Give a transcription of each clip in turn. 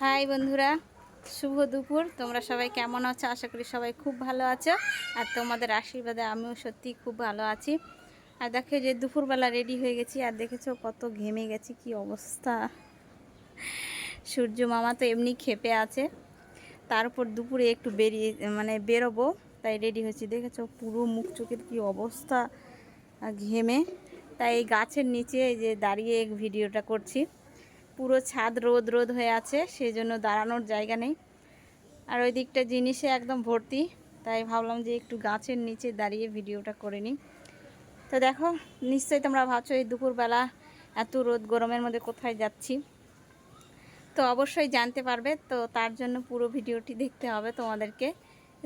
High বন্ধুরা, শুভ দুপুর। তোমরা সবাই কেমন আছো? আশা করি সবাই খুব ভালো আছো। আর তোমাদের আশীর্বাদে আমিও সত্যি খুব ভালো আছি। আর দেখো যে দুপুরবেলা রেডি হয়ে গেছি, আর দেখেছ কত ঘেমে গেছি, কি অবস্থা? সূর্য মামা তো এমনি খেপে আছে। তার উপর দুপুরে একটু বেরিয়ে মানে বেরোবো, তাই রেডি হয়েছি। দেখেছ পুরো মুখ চোখের কি অবস্থা ঘেমে। তাই গাছের নিচে যে দাঁড়িয়ে ভিডিওটা করছি। পুরো ছাদ রোদ রোদ হয়ে আছে সেই জন্য দাঁড়ানোর জায়গা নেই। আর ওই দিকটা জিনিসে একদম ভর্তি, তাই ভাবলাম যে একটু গাছের নিচে দাঁড়িয়ে ভিডিওটা করে নিই। তো দেখো, নিশ্চয়ই তোমরা ভাবছ এই দুপুরবেলা এত রোদ গরমের মধ্যে কোথায় যাচ্ছি। তো অবশ্যই জানতে পারবে, তো তার জন্য পুরো ভিডিওটি দেখতে হবে তোমাদেরকে।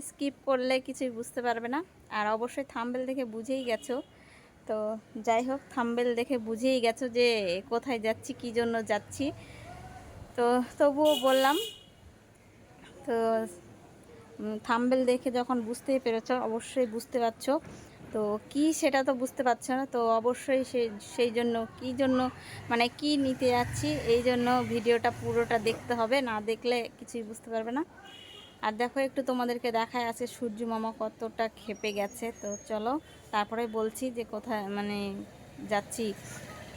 স্কিপ করলে কিছুই বুঝতে পারবে না। আর অবশ্যই থাম্বেল দেখে বুঝেই গেছো তো যাই হোক, থাম্বেল দেখে বুঝেই গেছো যে কোথায় যাচ্ছি, কী জন্য যাচ্ছি। তো তবুও বললাম, তো থাম্বেল দেখে যখন বুঝতেই পেরেছ, অবশ্যই বুঝতে পারছ। তো কি সেটা তো বুঝতে পারছ না, তো অবশ্যই সেই সেই জন্য কি জন্য মানে কি নিতে যাচ্ছি, এই জন্য ভিডিওটা পুরোটা দেখতে হবে, না দেখলে কিছুই বুঝতে পারবে না। আর দেখো, একটু তোমাদেরকে দেখায় আছে সূর্য মামা কতটা খেপে গেছে। তো চলো তারপরে বলছি যে কোথায় মানে যাচ্ছি,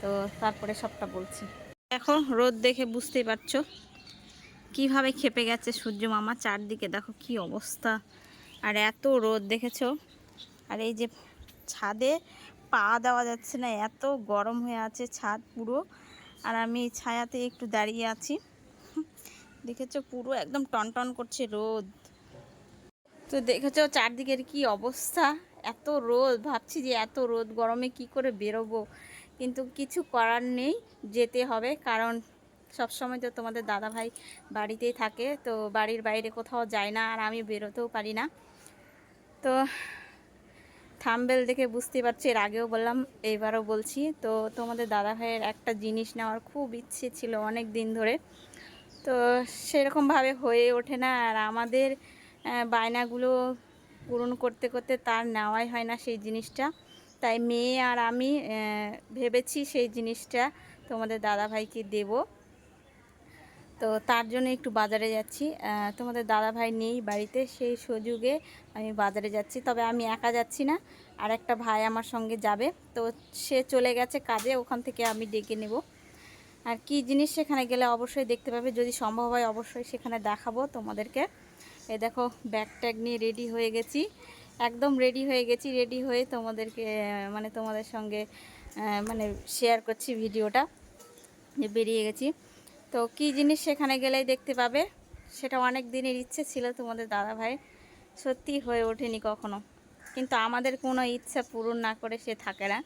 তো তারপরে সবটা বলছি। দেখো রোদ দেখে বুঝতেই পারছ কীভাবে খেপে গেছে সূর্য মামা চারদিকে, দেখো কি অবস্থা। আর এত রোদ দেখেছ? আর এই যে ছাদে পা দেওয়া যাচ্ছে না, এত গরম হয়ে আছে ছাদ পুরো। আর আমি ছায়াতে একটু দাঁড়িয়ে আছি। দেখেছ পুরো একদম টনটন করছে রোদ। তো দেখেছ চারদিকের কি অবস্থা? এত রোদ, ভাবছি যে এত রোদ, গরমে কি করে বেরোবো? কিন্তু কিছু করার নেই, যেতে হবে। কারণ সব সময় তো তোমাদের দাদা ভাই বাড়িতেই থাকে, তো বাড়ির বাইরে কোথাও যায় না, আর আমি বেরোতেও পারি না। তো থাম্বেল দেখে বুঝতে পারছি, এর আগেও বললাম, এইবারও বলছি। তো তোমাদের দাদা ভাইয়ের একটা জিনিস নেওয়ার খুব ইচ্ছে ছিল অনেক দিন ধরে। তো সেরকমভাবে হয়ে ওঠে না, আর আমাদের বায়নাগুলো পূরণ করতে করতে তার নেওয়াই হয় না সেই জিনিসটা। তাই মেয়ে আর আমি ভেবেছি সেই জিনিসটা তোমাদের দাদাভাইকে দেব। তো তার জন্য একটু বাজারে যাচ্ছি। তোমাদের দাদাভাই নেই বাড়িতে, সেই সুযোগে আমি বাজারে যাচ্ছি। তবে আমি একা যাচ্ছি না, আর একটা ভাই আমার সঙ্গে যাবে। তো সে চলে গেছে কাজে, ওখান থেকে আমি ডেকে নেব। আর কি জিনিস সেখানে গেলে অবশ্যই দেখতে পাবে। যদি সম্ভব হয় অবশ্যই সেখানে দেখাবো তোমাদেরকে। এই দেখো ব্যাগ ট্যাগ নিয়ে রেডি হয়ে গেছি। একদম রেডি হয়ে গেছি রেডি হয়ে তোমাদেরকে মানে তোমাদের সঙ্গে মানে শেয়ার করছি ভিডিওটা, যে বেরিয়ে গেছি। তো কি জিনিস সেখানে গেলেই দেখতে পাবে? সেটা অনেক দিনের ইচ্ছে ছিল তোমাদের দাদা ভাই। সত্যি হয়ে ওঠেনি কখনো। কিন্তু আমাদের কোনো ইচ্ছা পূরণ না করে সে থাকে না।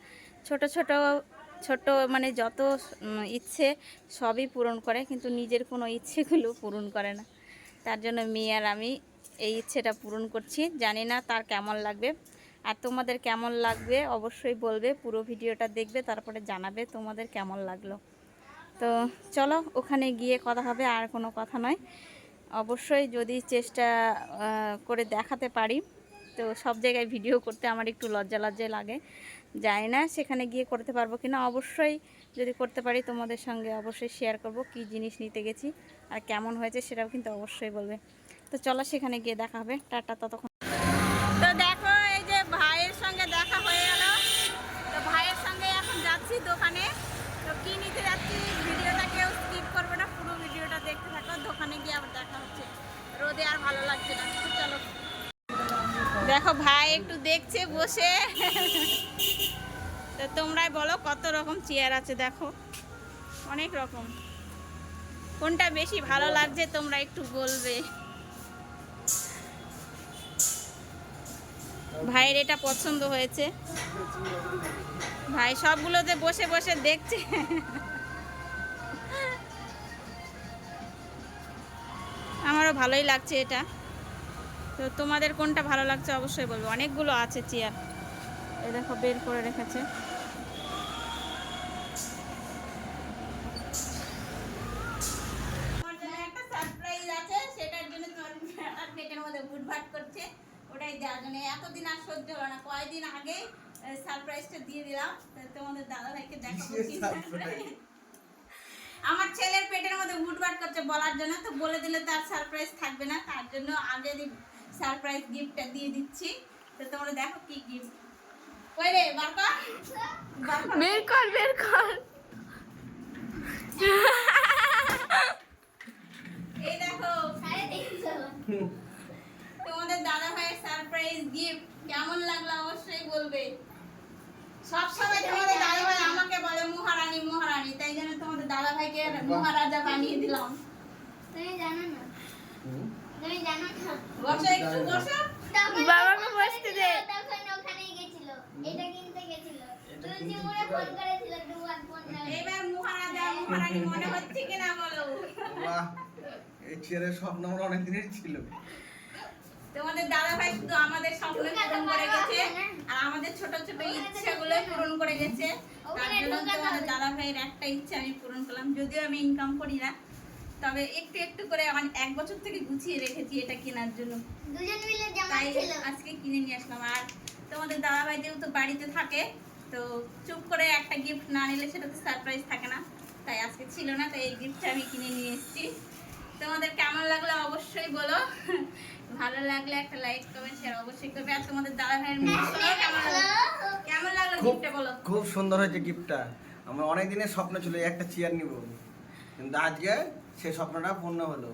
ছোট ছোট ছোট মানে যত ইচ্ছে সবই পূরণ করে, কিন্তু নিজের কোনো ইচ্ছেগুলো পূরণ করে না। তার জন্য মেয়ে আর আমি এই ইচ্ছেটা পূরণ করছি। জানি না তার কেমন লাগবে। আর তোমাদের কেমন লাগবে অবশ্যই বলবে। পুরো ভিডিওটা দেখবে, তারপরে জানাবে তোমাদের কেমন লাগল। তো চলো, ওখানে গিয়ে কথা হবে, আর কোনো কথা নয়। অবশ্যই যদি চেষ্টা করে দেখাতে পারি, তো সব জায়গায় ভিডিও করতে আমার একটু লজ্জা লজ্জায় লাগে। জানি না সেখানে গিয়ে করতে পারব কিনা। অবশ্যই যদি করতে পারি তোমাদের সঙ্গে অবশ্যই শেয়ার করব কি জিনিস নিতে গেছি আর কেমন হয়েছে সেটাও কিন্তু অবশ্যই বলবে। তো চলো সেখানে গিয়ে দেখা হবে। টাটা, ততক্ষণ। তো দেখো, এই যে ভাইয়ের সঙ্গে দেখা হয়ে গেল। তো ভাইয়ের সঙ্গে এখন যাচ্ছি দোকানে। তো কি নিতে যাচ্ছি ভিডিওটা কেউ স্কিপ করবে না, পুরো ভিডিওটা দেখতে থাকো। দোকানে গিয়ে আবার দেখা হচ্ছে। রোদে আর ভালো লাগছে না। চলো। দেখো, ভাই একটু দেখছে, বসে। তো তোমরাই বলো কত রকম চেয়ার আছে, দেখো। অনেক রকম। কোনটা বেশি ভালো লাগছে তোমরা একটু বলবে। ভাইয়ের এটা পছন্দ হয়েছে। ভাই সবগুলোতে বসে বসে দেখছে। আমারও ভালোই লাগছে এটা। তো তোমাদের কোনটা ভালো লাগছে অবশ্যই বলবে। অনেকগুলো আছে চেয়ার। এ দেখো, বের করে রেখেছে। ওটাই দেওয়ার জন্য। এতদিন আর সহ্য হলো না। কয়েকদিন আগে সারপ্রাইজটা দিয়ে দিলাম। তোমাদের দাদা ভাইকে দেখাবো আমার ছেলের পেটের মধ্যে উঠবাট করছে বলার জন্য তো বলে দিলে তার সারপ্রাইজ থাকবে না। তার জন্য আগে সারপ্রাইজ গিফটটা দিয়ে দিচ্ছি তো তোমরা দেখো কি গিফট ওই রে বার কর। বের কর। বের কর এই দেখো। দাদা ভাইয়ের সারপ্রাইজ গিফট কেমন লাগল অবশ্যই বলবে। সব সময় তোমাদের দাদা ভাই আমাকে বলে মহারানী মহারানী। তাই জন্য তোমাদের দাদা ভাইকে মহারাজা বানিয়ে দিলাম। তুমি জানো না? তুমি জানো না? বসো একটু বসো। বাবাকে বসতে দে। তখন ওখানে গেছিল। এটা কিনতে গেছিল। তুলসী মোড়ে ফোন করেছিল দুবার ফোন এবার মহারাজা মহারানী মনে হচ্ছে কিনা বলো। বাহ। এই ছেলের স্বপ্ন আমার অনেক দিনের ছিল। তোমাদের দাদা ভাই শুধু আমাদের স্বপ্ন পূরণ করে গেছে। আর আমাদের ছোট ছোট ইচ্ছাগুলো পূরণ করে গেছে। তার জন্য তোমাদের দাদা ভাইয়ের একটা ইচ্ছা আমি পূরণ করলাম। যদিও আমি ইনকাম করি না তবে একটু একটু করে আমার এক বছর থেকে গুছিয়ে রেখেছি এটা কেনার জন্য। দুজন মিলে জামা তাই ছিল। আজকে কিনে নিয়ে আসলাম। আর তোমাদের দাদা ভাই যেহেতু বাড়িতে থাকে তো চুপ করে একটা গিফট না নিলে সেটা তো সারপ্রাইজ থাকে না। তাই আজকে ছিল না তাই এই গিফটটা আমি কিনে নিয়ে এসেছি। তোমাদের কেমন লাগল অবশ্যই বলো। ভালো লাগলে একটা লাইক কমেন্ট শেয়ার অবশ্যই করবে। আর তোমাদের দাদা ভাইয়ের মুখ শুনে কেমন লাগল? কেমন লাগল গিফটটা বলো? খুব সুন্দর হয়েছে গিফটটা আমার অনেক দিনের স্বপ্ন ছিল একটা চেয়ার নিব। কিন্তু আজকে সেই স্বপ্নটা পূর্ণ হলো।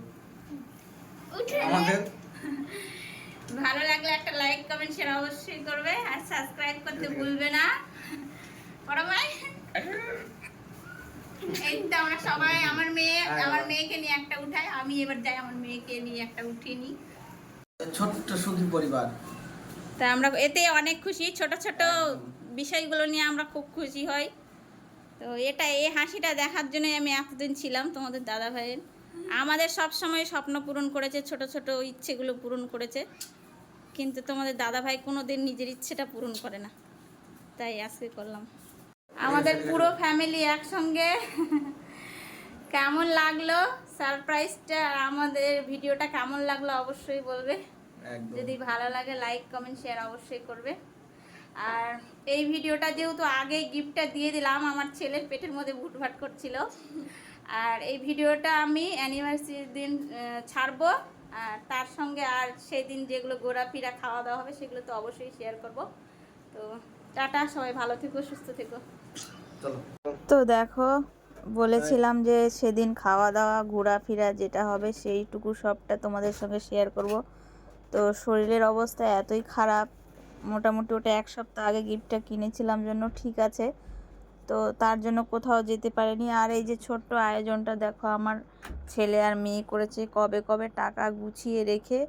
উঠে আমাদের ভালো লাগলে একটা লাইক কমেন্ট শেয়ার অবশ্যই করবে। আর সাবস্ক্রাইব করতে ভুলবে না। বড় ভাই? এই তো আমরা সবাই আমার মেয়ে আমার মেয়েকে নিয়ে একটা উঠাই। আমি এবার যাই আমার মেয়েকে নিয়ে একটা উঠিয়ে নিই। ছোট্ট সুখী পরিবার। তা আমরা এতে অনেক খুশি, ছোট ছোট বিষয়গুলো নিয়ে আমরা খুব খুশি হই। তো এটা, এই হাসিটা দেখার জন্যই আমি এতদিন ছিলাম তোমাদের দাদা ভাইয়ের। আমাদের সব সময় স্বপ্ন পূরণ করেছে, ছোট ছোট ইচ্ছেগুলো পূরণ করেছে। কিন্তু তোমাদের দাদা ভাই কোনো দিন নিজের ইচ্ছেটা পূরণ করে না। তাই আজকে করলাম। আমাদের পুরো ফ্যামিলি একসঙ্গে। কেমন লাগল সারপ্রাইজটা আর আমাদের ভিডিওটা কেমন লাগল অবশ্যই বলবে। যদি ভালো লাগে লাইক কমেন্ট শেয়ার অবশ্যই করবে। আর এই ভিডিওটা যেহেতু আগে গিফটটা দিয়ে দিলাম আমার ছেলের পেটের মধ্যে ভুটভাট করছিল। আর এই ভিডিওটা আমি অ্যানিভার্সারির দিন ছাড়বো। আর তার সঙ্গে আর সেই দিন যেগুলো ঘোরাফেরা খাওয়া দাওয়া হবে সেগুলো তো অবশ্যই শেয়ার করব। তো টাটা সবাই ভালো থেকো সুস্থ থেকো। তো দেখো বলেছিলাম যে সেদিন খাওয়া দাওয়া ঘোরাফেরা যেটা হবে সেইটুকু সবটা তোমাদের সঙ্গে শেয়ার করব। তো শরীরের অবস্থা এতই খারাপ, মোটামুটি ওটা এক সপ্তাহ আগে গিফটটা কিনেছিলাম জন্য ঠিক আছে। তো তার জন্য কোথাও যেতে পারেনি। আর এই যে ছোট্ট আয়োজনটা দেখো, আমার ছেলে আর মেয়ে করেছে। কবে কবে টাকা গুছিয়ে রেখে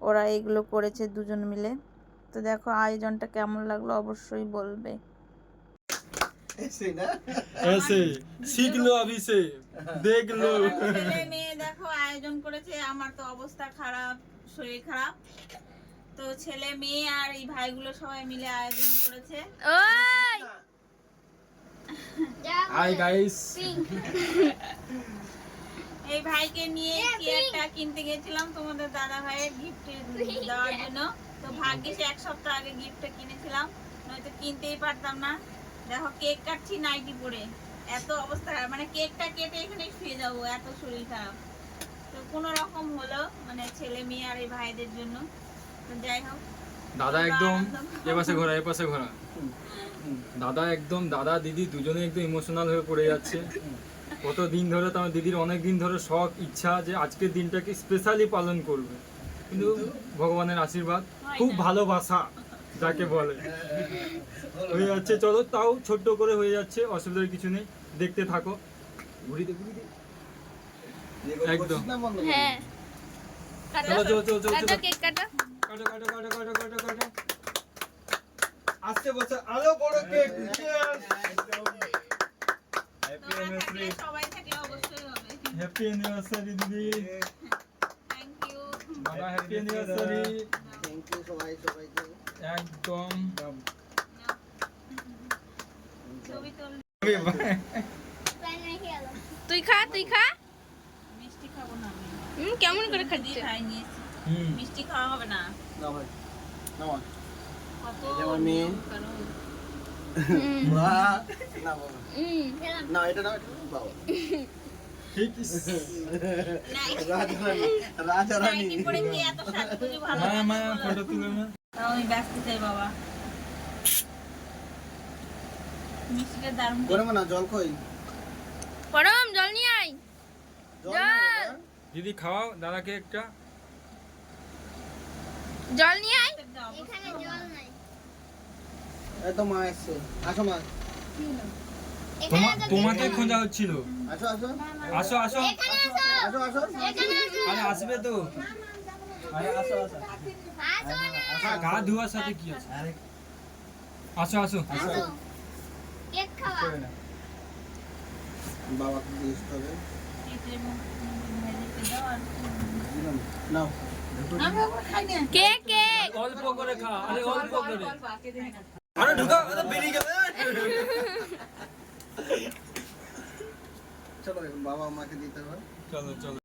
ওরা এগুলো করেছে দুজন মিলে। তো দেখো আয়োজনটা কেমন লাগল অবশ্যই বলবে। এসে না? এসে শিখলো আমি দেখল। মেয়ে দেখো আয়োজন করেছে আমার তো অবস্থা খারাপ শরীর খারাপ। তো ছেলে মেয়ে আর এই ভাইগুলো সবাই মিলে আয়োজন করেছে। ওই! হাই গাইস এই ভাইকে নিয়ে কেকটা কিনতে গেছিলাম তোমাদের দাদা ভাইয়ের গিফট দেওয়ার জন্য। তো ভাগ্যিস এক সপ্তাহ আগে গিফটটা কিনেছিলাম নয়তো কিনতেই পারতাম না। দেখো কেক কাটছি নাইটি পরে। এত অবস্থা খারাপ। মানে কেকটা কেটে এখানে শুয়ে যাব এত শরীর খারাপ। তো কোনো রকম হলো মানে ছেলে মেয়ে আর এই ভাইদের জন্য। তো যাই হোক দাদা একদম এ পাশে ঘোরা এ পাশে ঘোরা। দাদা একদম দাদা দিদি দুজনে একদম ইমোশনাল হয়ে পড়ে যাচ্ছে। কত দিন ধরে তো আমার দিদির অনেক দিন ধরে শখ ইচ্ছা যে আজকের দিনটাকে স্পেশালি পালন করবে। কিন্তু ভগবানের আশীর্বাদ খুব ভালোবাসা। যাকে বলে। হয়ে যাচ্ছে চলো তাও ছোট্ট করে হয়ে যাচ্ছে অসুবিধার কিছু নেই দেখতে থাকো। ঘুরি দে ঘুরি দে এগুলো একদম। করছিস না বন্ধ করবি? হ্যাঁ চলো চলো চলো চলো। কেক কাটো। কাটো কাটো কাটো কাটো কাটো কাটো। আস্তে বসে আরও বড় কেক। হ্যাপি তোমরা অ্যানিভার্সারি সবাই থাকলে অবশ্যই হবে। হ্যাপি অ্যানিভার্সারি দিদি। থ্যাংক ইউ বাবা হ্যাপি অ্যানিভার্সারি Thank you সবাই সবাইকে একদম। তুই খা তুই খা। মিষ্টি খাব না হুম কেমন করে খাচ্ছিস? খাই নিয়েছি হুম। মিষ্টি খাওয়া হবে না। না ভাই না ভাই। কত না না এটা না, বাবা। দিদি খাওয়াও দাদাকে একটা। জল নিয়ে আয়। এখানে জল নাই। এই তো মা এসছে। আসো মা। তোমাকে খোঁজা হচ্ছিল। আসো আসো। আরে আসবে তো। গা ধোয়ার সাথে কি আছে? আসো আসো। বাবাকে দিস তবে নাও। Cake cake. অল্প করে খা। আরে অল্প করে। আরে ঢুকা বেরিয়ে গেল চলো বাবা মাকে দিতে হবে। চলো চলো।